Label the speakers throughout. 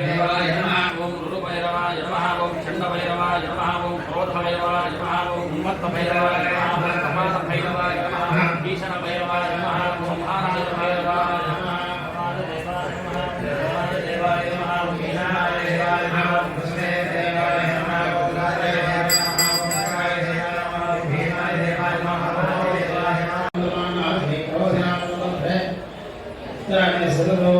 Speaker 1: भैरवाय नमः।
Speaker 2: ओम रुद्रभैरवाय नमः। ओम चण्डभैरवाय नमः। ओम क्रोधभैरवाय नमः। ओम उन्मत्तभैरवाय नमः। ओम कपालभैरवाय नमः। भीषणभैरवाय नमः। ओम महाराजभैरवाय
Speaker 1: नमः। देवाय नमः। ओम मीनाय देवाय नमः। ओम कृष्णे देवाय नमः। ओम रुद्राय देवाय नमः। ओम नाराय देवाय नमः। ओम भीमाय देवाय नमः। भगवान देवाय नमः ओम नाथ क्रोधनाम नमः सर्वो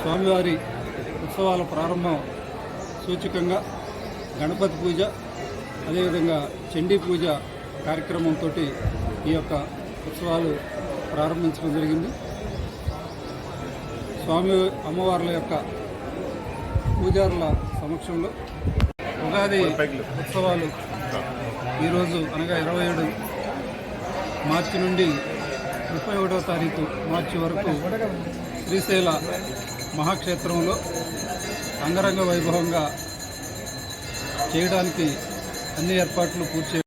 Speaker 3: స్వామివారి ఉత్సవాల ప్రారంభం సూచకంగా గణపతి పూజ అదేవిధంగా చండీ పూజ కార్యక్రమంతో ఈ యొక్క ఉత్సవాలు ప్రారంభించడం జరిగింది. స్వామి అమ్మవార్ల యొక్క పూజారుల సమక్షంలో ఉగాది ఉత్సవాలు ఈరోజు అనగా ఇరవై ఏడు మార్చి నుండి ముప్పై ఒకటో తారీఖు మార్చి వరకు శ్రీశైల మహాక్షేత్రంలో అంగరంగ వైభవంగా చేయడానికి అన్ని ఏర్పాట్లు పూర్తి